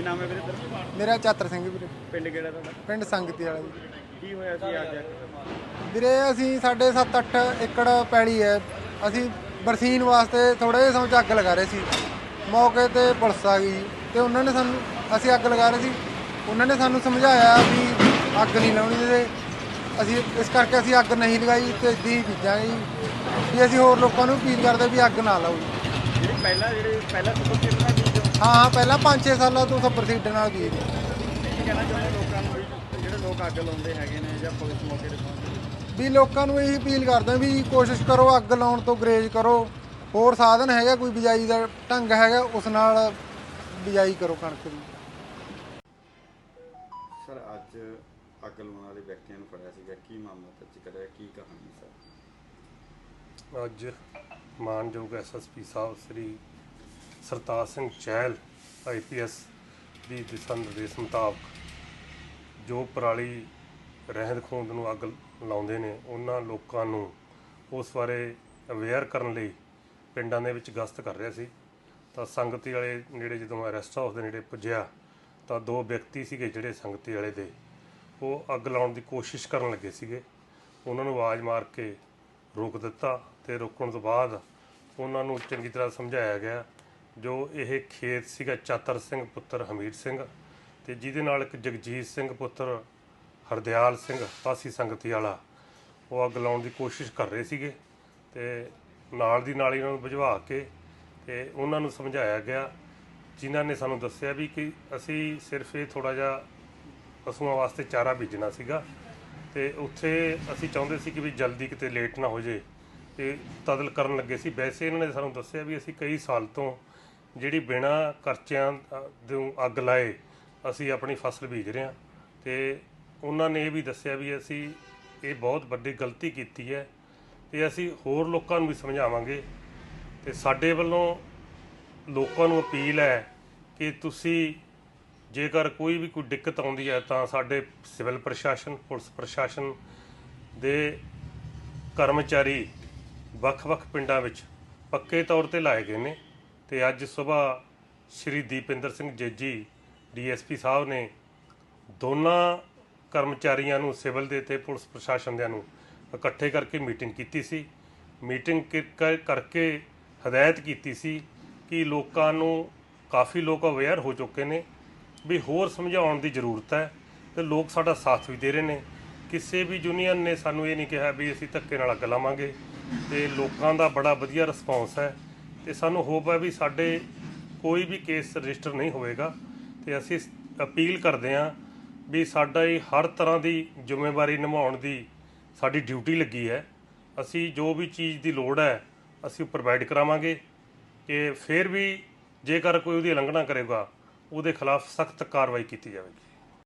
ਕੀ ਨਾਮ ਹੈ ਵੀਰੇ ਤੇਰਾ? ਮੇਰਾ ਚਾਤਰ ਸਿੰਘ ਵੀਰੇ। ਪਿੰਡ ਕਿਹੜਾ ਤੁਹਾਡਾ? ਪਿੰਡ ਸੰਗਤੀ ਵਾਲਾ ਜੀ। ਕੀ ਹੋਇਆ ਸੀ ਅੱਜ? ਵੀਰੇ ਅਸੀਂ ਸਾਡੇ 7-8 ਏਕੜ ਪੈਲੀ ਹੈ। ਅਸੀਂ ਬਰਸੀਨ ਵਾਸਤੇ ਥੋੜੇ ਜਿਹੇ ਸਮਝ ਅੱਗ ਲਗਾ ਰਹੇ ਸੀ। ਮੌਕੇ ਤੇ ਪੁਲਿਸ ਆ ਗਈ ਤੇ ਉਹਨਾਂ ਨੇ ਸਾਨੂੰ ਅਸੀਂ ਅੱਗ ਲਗਾ ਰਹੇ ਸੀ। ਉਹਨਾਂ ਨੇ ਸਾਨੂੰ ਸਮਝਾਇਆ ਵੀ ਅੱਗ ਨਹੀਂ ਲਾਉਣੀ ਤੇ ਅਸੀਂ ਇਸ ਕਰਕੇ ਅਸੀਂ ਅੱਗ ਨਹੀਂ ਲਗਾਈ ਤੇ ਦੀ ਬੀਜਾਂਗੇ ਜੀ। ਵੀ ਅਸੀਂ ਹੋਰ ਲੋਕਾਂ ਨੂੰ ਅਪੀਲ ਕਰਦੇ ਵੀ ਅੱਗ ਨਾ ਲਾਓ। ਜੀ। ਜਿਹੜੀ ਪਹਿਲਾਂ ਜਿਹੜੇ ਪਹਿਲਾਂ ਸੁਪਰ ਦਾ ਬੀਜ ਹਾਂ ਪਹਿਲਾਂ 5-6 ਸਾਲਾਂ ਤੋਂ ਸੱਪਰ ਸੀਡ ਨਾਲ ਬੀਜ ਕੀ ਕਹਿਣਾ ਚਾਹੁੰਦੇ ਲੋਕਾਂ ਨੂੰ? ਜਿਹੜੇ ਲੋਕ ਅੱਗ ਲਾਉਂਦੇ ਹੈਗੇ ਨੇ ਜਾਂ ਪੁਲਿਸ ਮੌਕੇ ਤੇ ਪਹੁੰਚਦੀ ਵੀ ਲੋਕਾਂ ਨੂੰ ਇਹੀ ਅਪੀਲ ਕਰਦੇ ਵੀ ਕੋਸ਼ਿਸ਼ ਕਰੋ ਅੱਗ ਲਾਉਣ ਤੋਂ ਗਰੇਜ ਕਰੋ। ਹੋਰ ਸਾਧਨ ਹੈਗਾ ਕੋਈ ਬਿਜਾਈ ਦਾ ਢੰਗ ਹੈਗਾ ਉਸ ਨਾਲ ਬਿਜਾਈ ਕਰੋ ਕਣਕ ਦੀ। ਸਰ ਅੱਜ ਅੱਗ ਲਾਉਣ ਵਾਲੇ ਵਿਅਕਤੀਆਂ ਨੂੰ ਫੜਿਆ ਸੀਗਾ। ਕੀ ਮਾਮਲਾ ਦਰਜ ਕਰਿਆ? ਕੀ ਕਹਾਣੀ ਸਰ? ਅੱਜ ਮਾਨਯੋਗ ਐਸਐਸਪੀ ਸਾਹਿਬ ਸ੍ਰੀ ਸਰਤਾਜ ਸਿੰਘ ਚਹਿਲ ਆਈਪੀਐਸ ਦੀ ਦਿਸ਼ਾ ਨਿਰਦੇਸ਼ ਮੁਤਾਬਕ ਜੋ ਪਰਾਲੀ ਰਹਿੰਦ ਖੂੰਹਦ ਨੂੰ ਅੱਗ ਲਾਉਂਦੇ ਨੇ, ਉਹਨਾਂ ਲੋਕਾਂ ਨੂੰ ਉਸ ਬਾਰੇ ਅਵੇਅਰ ਕਰਨ ਲਈ ਪਿੰਡਾਂ ਦੇ ਵਿੱਚ ਗਸ਼ਤ ਕਰ ਰਿਹਾ ਸੀ। ਤਾਂ ਸੰਗਤੀ ਵਾਲੇ ਨੇੜੇ ਜਦੋਂ ਮੈਂ ਰੈਸਟ ਹਾਊਸ ਦੇ ਨੇੜੇ ਪੁੱਜਿਆ, ਤਾਂ ਦੋ ਵਿਅਕਤੀ ਸੀਗੇ ਜਿਹੜੇ ਸੰਗਤੀ ਵਾਲੇ ਦੇ। ਉਹ ਅੱਗ ਲਾਉਣ ਦੀ ਕੋਸ਼ਿਸ਼ ਕਰਨ ਲੱਗੇ ਸੀਗੇ। ਉਹਨਾਂ ਨੂੰ ਆਵਾਜ਼ ਮਾਰ ਕੇ ਰੋਕ ਦਿੱਤਾ ਤੇ ਰੋਕਣ ਤੋਂ ਬਾਅਦ ਉਹਨਾਂ ਨੂੰ ਚੰਗੀ ਤਰ੍ਹਾਂ ਸਮਝਾਇਆ ਗਿਆ ਜੋ ਇਹ ਖੇਤ ਸੀਗਾ ਚਾਤਰ ਸਿੰਘ ਪੁੱਤਰ ਹਮੀਰ ਸਿੰਘ ਤੇ ਜਿਹਦੇ ਨਾਲ ਇੱਕ ਜਗਜੀਤ ਸਿੰਘ ਪੁੱਤਰ ਹਰਦਿਆਲ ਸਿੰਘ, ਪਾਸੀ ਸੰਗਤੀ ਵਾਲਾ, ਉਹ ਅੱਗ ਲਾਉਣ ਦੀ ਕੋਸ਼ਿਸ਼ ਕਰ ਰਹੇ ਸੀਗੇ ਤੇ ਨਾਲ ਦੀ ਨਾਲ ਇਹਨਾਂ ਨੂੰ ਬੁਝਵਾ ਕੇ ਤੇ ਉਹਨਾਂ ਨੂੰ ਸਮਝਾਇਆ ਗਿਆ, ਜਿਨ੍ਹਾਂ ਨੇ ਸਾਨੂੰ ਦੱਸਿਆ ਵੀ ਕਿ ਅਸੀਂ ਸਿਰਫ ਇਹ ਥੋੜਾ ਜਿਹਾ ਪਸ਼ੂਆਂ ਵਾਸਤੇ ਚਾਰਾ ਬੀਜਣਾ ਸੀਗਾ ਤੇ ਉੱਥੇ ਅਸੀਂ ਚਾਹੁੰਦੇ ਸੀ ਕਿ ਵੀ ਜਲਦੀ ਕਿਤੇ ਲੇਟ ਨਾ ਹੋ ਜੇ ਤੇ ਤਦਲ ਕਰਨ ਲੱਗੇ ਸੀ। ਵੈਸੇ ਇਹਨਾਂ ਨੇ ਸਾਨੂੰ ਦੱਸਿਆ ਵੀ ਅਸੀਂ ਕਈ ਸਾਲ ਤੋਂ ਜਿਹੜੀ ਬਿਨਾ ਖਰਚਿਆਂ ਤੋਂ ਅੱਗ ਲਾਏ ਅਸੀਂ ਆਪਣੀ ਫਸਲ ਬੀਜ ਰਹੇ ਹਾਂ। ਤੇ ਉਹਨਾਂ ਨੇ ਇਹ ਵੀ ਦੱਸਿਆ ਵੀ ਅਸੀਂ ਇਹ ਬਹੁਤ ਵੱਡੀ ਗਲਤੀ ਕੀਤੀ ਹੈ ਤੇ ਅਸੀਂ ਹੋਰ ਲੋਕਾਂ ਨੂੰ ਵੀ ਸਮਝਾਵਾਂਗੇ। ਤੇ ਸਾਡੇ ਵੱਲੋਂ ਲੋਕਾਂ ਨੂੰ ਅਪੀਲ ਹੈ ਕਿ ਤੁਸੀਂ ਜੇਕਰ ਕੋਈ ਵੀ ਕੋਈ ਦਿੱਕਤ ਆਉਂਦੀ ਹੈ ਤਾਂ ਸਾਡੇ ਸਿਵਲ ਪ੍ਰਸ਼ਾਸਨ, ਪੁਲਿਸ ਪ੍ਰਸ਼ਾਸਨ ਦੇ ਕਰਮਚਾਰੀ ਵੱਖ-ਵੱਖ ਪਿੰਡਾਂ ਵਿੱਚ ਪੱਕੇ ਤੌਰ ਤੇ ਲਾਏ ਗਏ ਨੇ। ਤੇ ਅੱਜ ਸਵੇਰ ਸ਼੍ਰੀ ਦੀਪਿੰਦਰ ਸਿੰਘ ਜੇਜੀ, ਡੀਐਸਪੀ ਸਾਹਿਬ ਨੇ ਦੋਨਾਂ ਕਰਮਚਾਰੀਆਂ ਨੂੰ ਸਿਵਲ ਦੇ ਤੇ ਪੁਲਿਸ ਪ੍ਰਸ਼ਾਸਨ ਦਿਆਂ ਨੂੰ ਇਕੱਠੇ ਕਰਕੇ ਮੀਟਿੰਗ ਕੀਤੀ ਸੀ। ਮੀਟਿੰਗ ਕਿ- ਕ- ਕਰਕੇ ਹਦਾਇਤ ਕੀਤੀ ਸੀ ਕਿ ਲੋਕਾਂ ਨੂੰ ਕਾਫੀ ਲੋਕ ਅਵੇਅਰ ਹੋ ਚੁੱਕੇ ਨੇ ਵੀ ਹੋਰ ਸਮਝਾਉਣ ਦੀ ਜ਼ਰੂਰਤ ਹੈ ਤੇ ਲੋਕ ਸਾਡਾ ਸਾਥ ਵੀ ਦੇ ਰਹੇ ਨੇ। ਕਿਸੇ ਵੀ ਯੂਨੀਅਨ ਨੇ ਸਾਨੂੰ ਇਹ ਨਹੀਂ ਕਿਹਾ ਵੀ ਅਸੀਂ ਧੱਕੇ ਨਾਲ ਅੱਗ ਲਾਵਾਂਗੇ ਤੇ ਲੋਕਾਂ ਦਾ ਬੜਾ ਵਧੀਆ ਰਿਸਪੌਂਸ ਹੈ। ਤੇ ਸਾਨੂੰ ਹੋਪ ਹੈ ਵੀ ਸਾਡੇ ਕੋਈ ਵੀ ਕੇਸ ਰਜਿਸਟਰ ਨਹੀਂ ਹੋਵੇਗਾ ਤੇ ਅਸੀਂ ਅਪੀਲ ਕਰਦੇ ਹਾਂ ਵੀ ਸਾਡਾ ਇਹ ਹਰ ਤਰ੍ਹਾਂ ਦੀ ਜ਼ਿੰਮੇਵਾਰੀ ਨਿਭਾਉਣ ਦੀ ਸਾਡੀ ਡਿਊਟੀ ਲੱਗੀ ਹੈ। ਅਸੀਂ ਜੋ ਵੀ ਚੀਜ਼ ਦੀ ਲੋੜ ਹੈ, ਅਸੀਂ ਪ੍ਰੋਵਾਈਡ ਕਰਾਵਾਂਗੇ ਕਿ ਫਿਰ ਵੀ ਜੇਕਰ ਕੋਈ ਉਹਦੀ ਉਲੰਘਣਾ ਕਰੇਗਾ, ਉਹਦੇ ਖਿਲਾਫ ਸਖਤ ਕਾਰਵਾਈ ਕੀਤੀ ਜਾਵੇਗੀ।